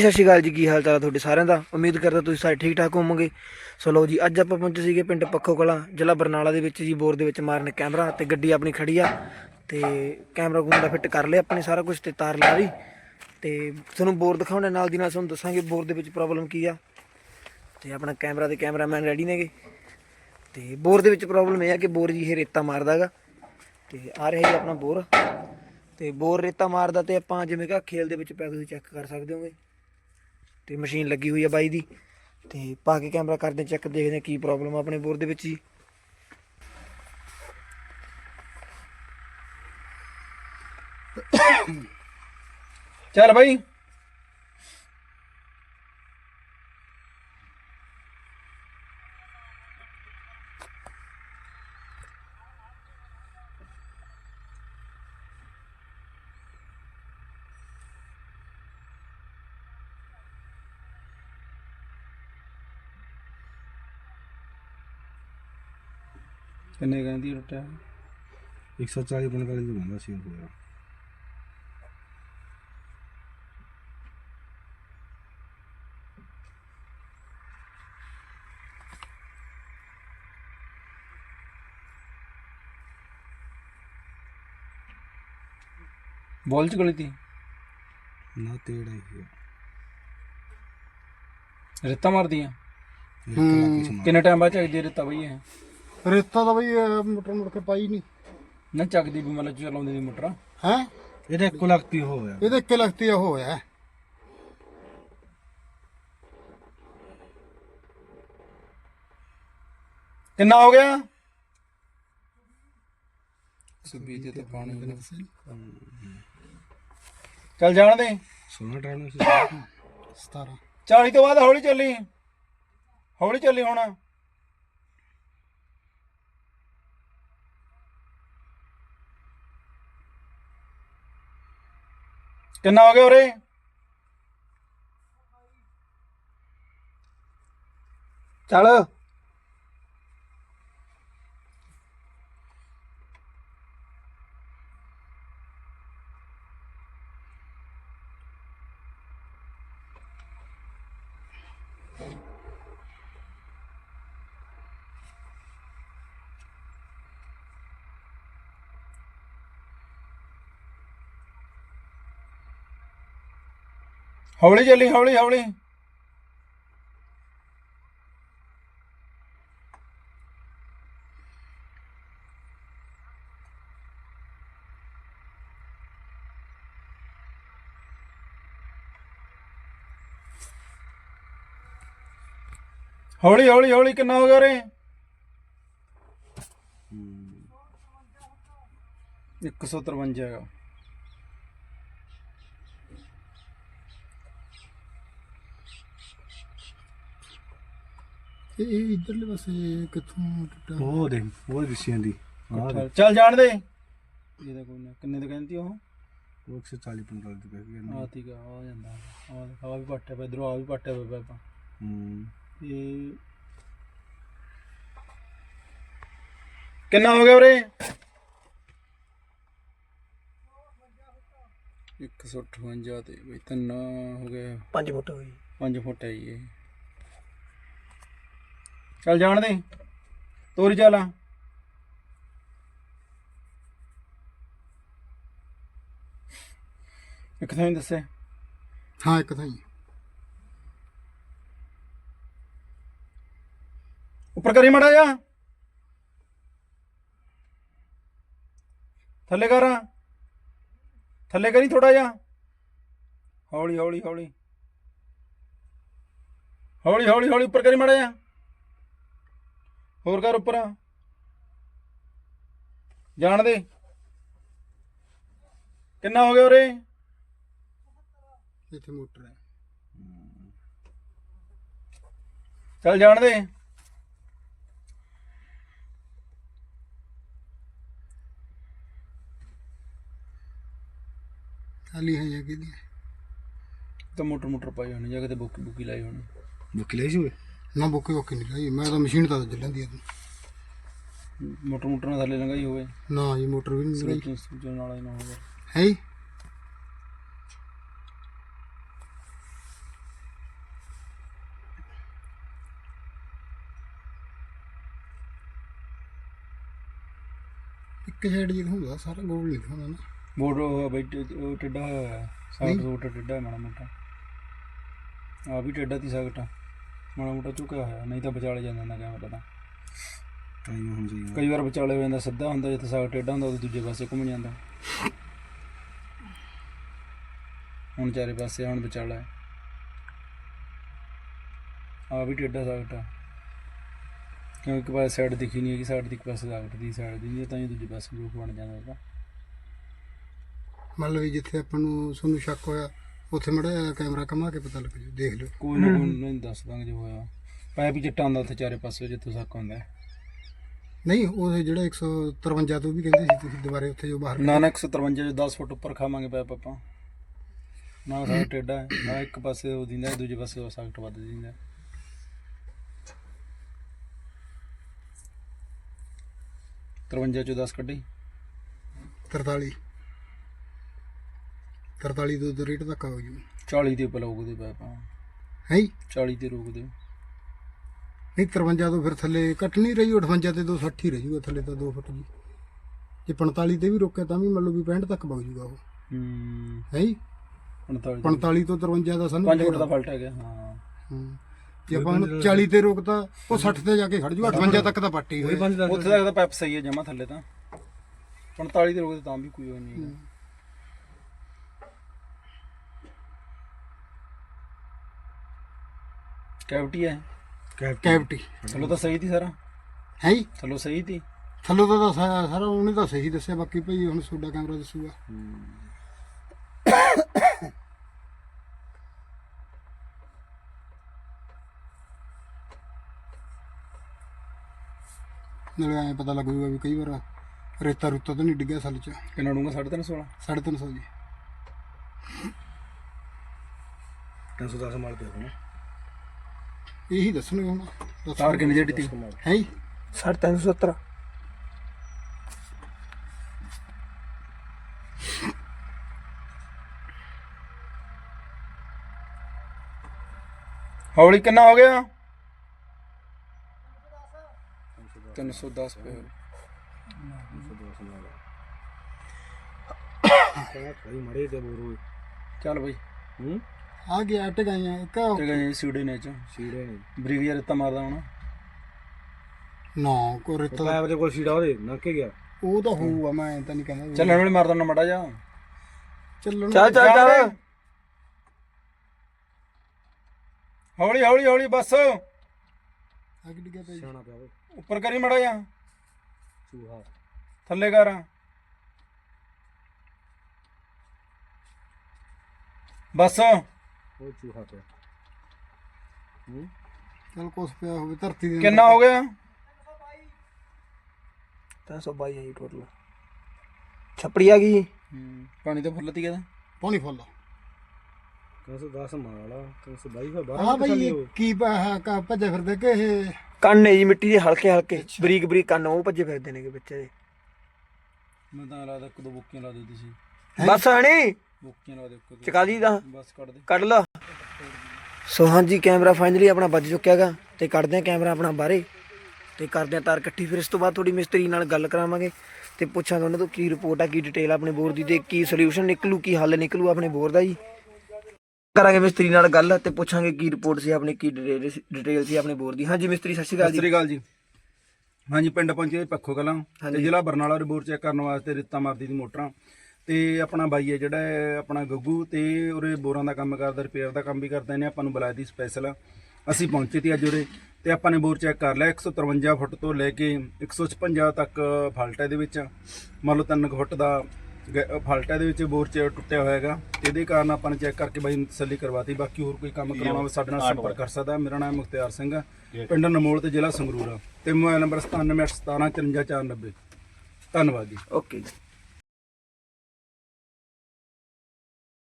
ਸਤਿ ਸ਼੍ਰੀ ਅਕਾਲ ਜੀ, ਕੀ ਹਾਲ ਚਾਲ ਹੈ ਤੁਹਾਡੇ ਸਾਰਿਆਂ ਦਾ? ਉਮੀਦ ਕਰਦਾ ਤੁਸੀਂ ਸਾਰੇ ਠੀਕ ਠਾਕ ਹੋਵੋਗੇ। ਸੋ ਲਓ ਜੀ, ਅੱਜ ਆਪਾਂ ਪਹੁੰਚੇ ਸੀਗੇ ਪਿੰਡ ਪੱਖੋ ਕਲਾਂ ਜ਼ਿਲ੍ਹਾ ਬਰਨਾਲਾ ਦੇ ਵਿੱਚ ਜੀ, ਬੋਰ ਦੇ ਵਿੱਚ ਮਾਰਨ ਕੈਮਰਾ ਤੇ ਗੱਡੀ ਆਪਣੀ ਖੜੀ ਆ। ਤੇ ਕੈਮਰਾ ਕੁਮਰਾ ਫਿੱਟ ਕਰ ਲਿਆ ਆਪਣੇ ਸਾਰਾ ਕੁਝ ਤੇ ਤਾਰ ਲਾ ਲਈ। ਤੇ ਤੁਹਾਨੂੰ ਬੋਰ ਦਿਖਾਉਣੇ ਨਾਲ ਦੀ ਨਾਲ ਤੁਹਾਨੂੰ ਦੱਸਾਂਗੇ ਬੋਰ ਦੇ ਵਿੱਚ ਪ੍ਰੋਬਲਮ ਕੀ ਆ। ਤੇ ਆਪਣਾ ਕੈਮਰਾ ਤੇ ਕੈਮਰਾਮੈਨ ਰੈਡੀ ਨੇਗੇ। ਤੇ ਬੋਰ ਦੇ ਵਿੱਚ ਪ੍ਰੋਬਲਮ ਇਹ ਆ ਕਿ ਬੋਰ ਜੀ ਇਹ ਰੇਤਾ ਮਾਰਦਾਗਾ ਤੇ ਆ ਰਿਹਾ ਜੀ ਆਪਣਾ ਬੋਰ। ਤੇ ਬੋਰ ਰੇਤਾ ਮਾਰਦਾ ਤੇ ਆਪਾਂ ਜਿਵੇਂ ਕਿ ਖੇਲ ਦੇ ਵਿੱਚ ਪੈ ਤੁਸੀਂ ਚੈੱਕ ਕਰ ਸਕਦੇ ਹੋਗੇ। ਤੇ ਮਸ਼ੀਨ ਲੱਗੀ ਹੋਈ ਆ ਬਾਈ ਦੀ ਤੇ ਪਾ ਕੇ ਕੈਮਰਾ ਕਰਦੇ ਚੈੱਕ ਦੇਖਦੇ ਹਾਂ ਕੀ ਪ੍ਰੋਬਲਮ ਆ ਆਪਣੇ ਬੋਰ ਦੇ ਵਿੱਚ ਜੀ। ਚੱਲ ਬਾਈ। ਕਿੰਨੇ ਕਹਿੰਦੀ ਟੁੱਟਿਆ 140 45 ਦਾ ਬੰਦਾ ਸੀ ਉਹ ਯਾਰ ਬੋਲ ਚ ਗਲੀ ਤੀ? ਨਾ ਤੇੜਾ ਹੀ ਰੇਤਾ ਮਾਰਦੀਆਂ? ਕਿੰਨੇ ਟਾਈਮ ਬਾਅਦ ਚੱਕਦੀ ਰੇਤਾ ਤਾਂ ਬਈ ਮੋਟਰ ਮੁੜ ਕੇ ਪਾਈ ਨਹੀਂ ਨਾ ਚੱਕਦੀ ਵੀ ਮਤਲਬ ਚਲਾਉਂਦੀ ਦੀ ਮੋਟਰ। ਹੈ? ਇਹਦੇ ਇੱਕ ਲੱਖ ਪੀ ਹੋ ਗਿਆ ਇਹਦੇ ਇੱਕੇ ਲਗਤੀ ਉਹ ਹੋਇਆ। ਕਿੰਨਾ ਹੋ ਗਿਆ? ਸੁਬੀ ਤੇ ਪਾਣੀ ਚੱਲ ਜਾਣ ਦੇ। 16 ਟਾਈਮ ਸੀ 17 40 ਤੋਂ ਬਾਅਦ ਹੌਲੀ ਚੱਲੀ। ਹੌਲੀ ਚੱਲੀ ਹੁਣ। ਕਿੰਨਾ ਹੋ ਗਿਆ ਉਰੇ? ਚਲ। ਹੌਲੀ ਚੱਲੀ ਹੌਲੀ ਹੌਲੀ। ਹੌਲੀ ਹੌਲੀ ਹੌਲੀ ਕਿੰਨਾ ਹੋ ਗਿਆ ਰੇ? 153 ਹੈਗਾ। ਇਹ ਇਹ ਇਧਰਲੇ ਪਾਸੇ ਕਿੱਥੋਂ ਟੁੱਟਾ? ਉਹ ਦੇ ਉਹ ਦਿਸਿਆਂ ਦੀ ਆਹ ਦੇ ਚੱਲ ਜਾਣ ਦੇ। ਇਹਦਾ ਕੋਈ ਨਾ ਕਿੰਨੇ ਤੋਂ ਕਹਿੰਦੀ ਉਹ? ਉਹ 140 45 ਦੀ ਗਿਆ ਆ ਤੀਗਾ ਆ ਜਾਂਦਾ। ਆ ਆ ਵੀ ਪੱਟਿਆ ਪਿਆ ਇਧਰੋਂ ਆ ਵੀ ਪੱਟਿਆ ਪਿਆ ਹੂੰ। ਇਹ ਕਿੰਨਾ ਹੋ ਗਿਆ ਉਰੇ? 158 ਤੇ ਬਈ ਤਿੰਨ ਹੋ ਗਏ 5 ਫੁੱਟ ਹੋਈ 5 ਫੁੱਟ ਹੈ ਜੀ ਇਹ। ਚੱਲ ਜਾਣ ਦੇ। ਤੋਰੀ ਚੱਲ ਇੱਕ ਥਾਂ ਹੀ ਦੱਸੇ। ਹਾਂ ਇੱਕ ਹੀ। ਉੱਪਰ ਕਰੀ ਮੜਾ ਜਾ ਥੱਲੇ ਕਰ। ਥੱਲੇ ਕਰੀ ਥੋੜਾ ਜਾ ਹੌਲੀ ਹੌਲੀ ਹੌਲੀ। ਹੌਲੀ ਹੌਲੀ ਹੌਲੀ ਉੱਪਰ ਕਰੀ ਮੜਾ ਜਾ ਹੋਰ ਕਰ ਉੱਪਰ ਜਾਣ ਦੇ। ਕਿੰਨਾ ਹੋ ਗਿਆ ਉਰੇ? ਇੱਥੇ ਮੋਟਰ ਹੈ। ਚੱਲ ਜਾਣ ਦੇ। ਖਾਲੀ ਹੈ ਜਾਂ ਕਿਹਦੀ? ਤਾਂ ਮੋਟਰ ਮੋਟਰ ਪਾਈ ਹੋਣੀ ਜਾਂ ਕਿਤੇ ਬੁੱਕੀ ਬੁੱਕੀ ਲਾਈ ਹੋਣੀ। ਬੁੱਕ ਲਈ ਓਏ? ਨਾ ਬੁੱਕੇ ਹੋਕੇ ਨਹੀਂ ਲਾਈ ਮੈਂ ਤਾਂ ਮਸ਼ੀਨ ਤਾਂ ਜਲੰਦੀ ਆ। ਮੋਟਰ ਮੋਟਰ ਨਾਲ ਥੱਲੇ ਲੰਗਾਈ ਹੋਵੇ। ਨਾ ਇਹ ਮੋਟਰ ਵੀ ਨਹੀਂ ਲੰਗਾਈ ਸੂਜਣ ਨਾਲ ਹੀ ਨਾ ਹੋਵੇ। ਹੈ ਇੱਕ ਸਾਈਡ ਜਿਹਾ ਹੁੰਦਾ ਸਾਰਾ ਗੋਲ ਨਹੀਂ ਹੁੰਦਾ ਨਾ। ਬੋਰਡ ਉਹ ਬਈ ਟਿੱਡਾ ਹੋਇਆ ਸਾਡਾ ਸੂਟ ਟਿੱਡਾ ਮਾੜਾ ਮੋਟਾ। ਆ ਵੀ ਟਿੱਡਾ ਤੀ ਸਕਟਾ ਮਾੜਾ ਮੋਟਾ ਝੁਕਿਆ ਹੋਇਆ ਨਹੀਂ ਤਾਂ ਵਿਚਾਲੇ ਜਾਂਦਾ ਨਾ ਕੈਮਰਾ ਤਾਂ। ਟਾਈਮ ਕਈ ਵਾਰ ਵਿਚਾਲੇ ਹੋ ਜਾਂਦਾ ਸਿੱਧਾ ਹੁੰਦਾ ਜਿੱਥੇ ਸਗਟ ਟੇਡਾ ਹੁੰਦਾ ਉਹ ਦੂਜੇ ਪਾਸੇ ਘੁੰਮ ਜਾਂਦਾ। ਹੁਣ ਚਾਰੇ ਪਾਸੇ ਹੁਣ ਵਿਚਾਲਾ ਹੈ। ਆ ਵੀ ਟੇਡਾ ਸਗਟ ਆ। ਕਿਉਂਕਿ ਇੱਕ ਪਾਸੇ ਸਾਈਡ ਦਿਖੀ ਨਹੀਂ ਹੈਗੀ ਸਾਈਡ ਦੀ ਇੱਕ ਪਾਸੇ ਸਗਟ ਦੀ ਸਾਈਡ ਦੀ ਤਾਂ ਹੀ ਦੂਜੇ ਪਾਸੇ ਰੂਪ ਬਣ ਜਾਂਦਾ ਉਹਦਾ। ਮੰਨ ਲਓ ਵੀ ਜਿੱਥੇ ਆਪਾਂ ਨੂੰ ਤੁਹਾਨੂੰ ਸ਼ੱਕ ਹੋਇਆ ਉੱਥੇ ਮੜਾ ਕੈਮਰਾ ਕਮਾ ਕੇ ਪਤਾ ਲੱਗ ਜੂ ਦੇਖ ਲਿਓ। ਕੋਈ ਨਾ ਕੋਈ ਨਹੀਂ ਦੱਸ ਦਾਂਗੇ ਜੋ ਹੋਇਆ। ਪਾਇਪ ਚਿੱਟਾ ਹੁੰਦਾ ਉੱਥੇ ਚਾਰੇ ਪਾਸੇ ਜਿੱਥੋਂ ਸੱਕ ਹੁੰਦਾ। ਨਹੀਂ ਉਹ ਜਿਹੜਾ 153 ਤੋਂ ਵੀ ਕਹਿੰਦੇ ਸੀ ਤੁਸੀਂ ਦੁਬਾਰੇ ਉੱਥੇ ਜੋ ਬਾਹਰ ਨਾ ਨਾ 153 ਚ 10 ਫੁੱਟ ਉੱਪਰ ਖਾਵਾਂਗੇ ਪਾਇਪ ਆਪਾਂ। ਨਾ ਸਾਡਾ ਟੇਡਾ ਆ ਇੱਕ ਪਾਸੇ ਉਹ ਦਿੰਦਾ ਦੂਜੇ ਪਾਸੇ ਉਹ ਸਖਤ ਵੱਧ ਦਿੰਦਾ ਤਰਵੰਜਾ ਚੋਂ 10 ਕੱਢੀ। 43 43 ਤੋਂ ਰੇਟ ਤੱਕ ਆ ਜੂ। 40 ਦੇ ਲਾਉਗੇ ਦੇ ਪਾਇਪ ਹੈ 40 ਤੇ ਰੋਕ ਦਿਓ। ਨਹੀਂ 53 ਤੋਂ ਫਿਰ ਥੱਲੇ ਕੱਟ ਨਹੀਂ ਰਹੀ 58 ਤੇ 260 ਹੀ ਰਹਿ ਜੂਗਾ ਥੱਲੇ ਤਾਂ 2 ਫੁੱਟ ਜੀ। ਜੇ 45 ਤੇ ਵੀ ਰੋਕਿਆ ਤਾਂ ਵੀ ਮੰਨ ਲਓ ਵੀ 65 ਤੱਕ ਵਗ ਜੂਗਾ ਉਹ। ਹੂੰ। ਹੈ 45 45 ਤੋਂ। 53 ਦਾ ਸਾਨੂੰ 5 ਫੁੱਟ ਦਾ ਫਲਟ ਹੈ ਗਿਆ ਹਾਂ। ਹੂੰ। ਜੇ ਆਪਾਂ ਹੁਣ 40 ਤੇ ਰੋਕਤਾ ਉਹ 60 ਤੇ ਜਾ ਕੇ ਖੜ ਜੂ 58 ਤੱਕ ਤਾਂ ਪੱਟੀ ਹੋਈ ਉੱਥੇ ਤੱਕ ਤਾਂ ਪਾਈਪ ਸਹੀ ਹੈ ਜਮਾ ਥੱਲੇ ਤਾਂ। 45 ਤੇ ਰੋਕਦੇ ਤਾਂ ਵੀ ਕੋਈ ਨਹੀਂ ਕੈਵਿਟੀ ਹੈ। ਕੈਵਿਟੀ। ਥੱਲੋਂ ਤਾਂ ਸਹੀ ਸੀ ਸਾਰਾ। ਹੈ ਥੱਲੋਂ ਸਹੀ ਸੀ। ਥੱਲੋਂ ਤਾਂ ਸਾ- ਸਾਰਾ ਉਹਨੇ ਤਾਂ ਸਹੀ ਦੱਸਿਆ ਬਾਕੀ ਭਈ ਹੁਣ ਤੁਹਾਡਾ ਕੈਮਰਾ ਦੱਸੂਗਾ। ਨਾਲੇ ਐਂ ਪਤਾ ਲੱਗ ਜੂਗਾ ਵੀ ਕਈ ਵਾਰ ਰੇਤਾ ਰੁੱਤਾ ਤਾਂ ਨਹੀਂ ਡਿੱਗਿਆ ਸੱਲ ਚ। ਕਿੰਨਾ ਡੂੰਗਾ 350 16 350 ਜੀ। 310 ਮਾਰ ਪਿਆ ਹੋਣਾ ਇਹੀ ਦੱਸਣਗੇ ਹੁਣ। ਤਾਰ ਕਿੰਨੀ ਜਿਹੜੀ ਤੀ। ਹੈ 370 ਹੌਲੀ ਕਿੰਨਾ ਹੋ ਗਿਆ? 310 ਪੇ ਭਾਈ ਮੜੇ ਤੇ ਬੋਰੋ ਚੱਲ ਬਈ। ਹੂੰ? ਆ ਗਿਆ ਟਗਾਈਆਂ ਇੱਕ ਤੇ ਗਏ ਸੀੜੇ ਨੇ ਚ। ਸੀੜੇ ਨੇ। ਬਰੀਵੀਆ ਰੇਤਾ ਮਾਰਦਾ ਹੁਣ। ਨਾ ਕੋ ਰੇਤਾ ਦੇ ਕੋਲ ਸੀੜਾ ਉਹਦੇ ਨੱਕੇ ਗਿਆ। ਉਹ ਤਾਂ ਹੋਊਗਾ ਮੈਂ ਤਾਂ ਨਹੀਂ ਕਹਿੰਦਾ। ਚੱਲਣ ਵੇਲੇ ਮਾਰਦਾ ਨਾ ਮੜਾ ਜਾ ਚੱਲਣ ਚੱਲ ਚੱਲ ਚੱਲ। ਹੌਲੀ ਹੌਲੀ ਹੌਲੀ ਬਸ। ਕਿ ਡਿੱਗਿਆ ਜੀ। ਸਿਆਣਾ ਪਿਆ ਓਏ ਉੱਪਰ ਕਰੀ ਮੜਾ ਜਾ ਚੂਹਾ। ਥੱਲੇ ਕਰ। ਬਸ। ਉਹ ਚੂਹਾ ਪਿਆ। ਹੂੰ? ਚੱਲ ਕੁਛ ਪਿਆ ਹੋਵੇ ਧਰਤੀ ਦੇ ਕਿੰਨਾ ਹੋ ਗਿਆ? 322 ਹੈ ਜੀ ਟੋਟਲ ਛਪੜੀ ਆ ਗਈ ਪਾਣੀ ਤਾਂ ਫੁੱਲਤੀ ਗਿਆ ਪਾਣੀ ਫੁੱਲ 310 ਮਾਲਾ 322 ਫਾ ਹਾਂ ਬਈ ਇਹ ਕੀ ਪ- ਆਹ ਕ- ਭੱਜੇ ਫਿਰਦੇ ਕਿ ਇਹ? ਕੰਨ ਨੇ ਜੀ ਮਿੱਟੀ ਦੇ ਹਲਕੇ ਹਲਕੇ ਬਰੀਕ ਬਰੀਕ ਕੰਨ ਉਹ ਭੱਜੇ ਫਿਰਦੇ ਨੇਗੇ ਬੱਚੇ ਦੇ। ਮੈਂ ਤਾਂ ਲੱਗਦਾ ਇੱਕ ਦੋ ਬੁੱਕੀਆਂ ਲਾ ਦੇ ਤੁਸੀਂ। ਬਸ ਹਣੀ। ਬੁੱਕੀਆਂ ਲਾ ਦੇ ਇੱਕ ਦੋ। ਚਕਾ ਦੀ ਦਾ ਬਸ ਕੱਢ ਦੇ। ਕੱਢ ਲਾ। ਸੋ ਹਾਂਜੀ ਕੈਮਰਾ ਫਾਈਨਲੀ ਆਪਣਾ ਵੱਜ ਚੁੱਕਿਆਗਾ ਤੇ ਕੱਢਦੇ ਆ ਕੈਮਰਾ ਆਪਣਾ ਬਾਹਰੇ ਤੇ ਕਰਦੇ ਆ ਤਾਰ ਇਕੱਠੀ। ਫਿਰ ਇਸ ਤੋਂ ਬਾਅਦ ਥੋੜੀ ਮਿਸਤਰੀ ਨਾਲ ਗੱਲ ਕਰਾਵਾਂਗੇ ਤੇ ਪੁੱਛਾਂਗੇ ਉਹਨਾਂ ਤੋਂ ਕੀ ਰਿਪੋਰਟ ਆ ਕੀ ਡਿਟੇਲ ਆਪਣੇ ਬੋਰ ਦੀ ਤੇ ਕੀ ਸੋਲੂਸ਼ਨ ਨਿਕਲੂ ਕੀ ਹੱਲ ਨਿਕਲੂ ਆਪਣੇ ਬੋਰ ਦਾ ਜੀ। ਕਰਾਂਗੇ ਮਿਸਤਰੀ ਨਾਲ ਗੱਲ ਤੇ ਪੁੱਛਾਂਗੇ ਕੀ ਰਿਪੋਰਟ ਸੀ ਆਪਣੀ ਕੀ ਡਿਟੇਲ ਸੀ ਆਪਣੇ ਬੋਰ ਦੀ। ਹਾਂਜੀ ਮਿਸਤਰੀ ਸਤਿ ਸ਼੍ਰੀ ਅਕਾਲ ਸਤਿ ਜੀ ਸ੍ਰੀ ਅਕਾਲ ਜੀ। ਹਾਂਜੀ ਪਿੰਡ ਪਹੁੰਚੇ ਪੱਖੋ ਕਲਾਂ ਤੇ ਹਾਂਜੀ। ਜ਼ਿਲ੍ਹਾ ਬਰਨਾਲਾ ਰਿਪੋਰਟ ਚੈੱਕ ਕਰਨ ਵਾਸਤੇ ਰੇਤਾ ਮਾਰਦੀ ਦੀ ਮੋਟਰਾਂ। ਤੇ ਆਪਣਾ ਬਾਈ ਹੈ ਜਿਹੜਾ ਹੈ ਆਪਣਾ ਗੱਗੂ ਤੇ ਉਰੇ ਬੋਰਾਂ ਦਾ ਕੰਮ ਕਰਦਾ ਰਿਪੇਅਰ ਦਾ ਕੰਮ ਵੀ ਕਰਦਾ ਇਹਨੇ ਆਪਾਂ ਨੂੰ ਬੁਲਾਇਆ ਦੀ ਸਪੈਸ਼ਲ ਅਸੀਂ ਪਹੁੰਚੇ ਤੀ ਅੱਜ ਉਰੇ ਤੇ ਆਪਾਂ ਨੇ ਬੋਰ ਚੈੱਕ ਕਰ ਲਿਆ 153 ਫੁੱਟ ਤੋਂ ਲੈ ਕੇ 156 ਤੱਕ ਫਾਲਟ ਹੈ ਇਹਦੇ ਵਿੱਚ। ਮੰਨ ਲਓ 3 ਫੁੱਟ ਦਾ ਗ- ਫਾਲਟ ਹੈ ਇਹਦੇ ਵਿੱਚ ਬੋਰ ਚ ਟੁੱਟਿਆ ਹੋਇਆ ਹੈਗਾ। ਇਹਦੇ ਕਾਰਨ ਆਪਾਂ ਨੇ ਚੈੱਕ ਕਰਕੇ ਬਾਈ ਨੂੰ ਤਸੱਲੀ ਕਰਵਾਤੀ ਬਾਕੀ ਹੋਰ ਕੋਈ ਕੰਮ ਕਰਾਉਣਾ ਹੋਵੇ ਸਾਡੇ ਨਾਲ ਸੰਪਰਕ ਕਰ ਸਕਦਾ। ਮੇਰਾ ਨਾਮ ਮੁਖਤਿਆਰ ਸਿੰਘ ਆ ਪਿੰਡ ਨਮੋਲ ਤੇ ਜ਼ਿਲ੍ਹਾ ਸੰਗਰੂਰ। ਆ ਤੇ ਮੋਬਾਈਲ ਨੰਬਰ 9781175490 ਧੰਨਵਾਦ ਜੀ। ਓਕੇ ਜੀ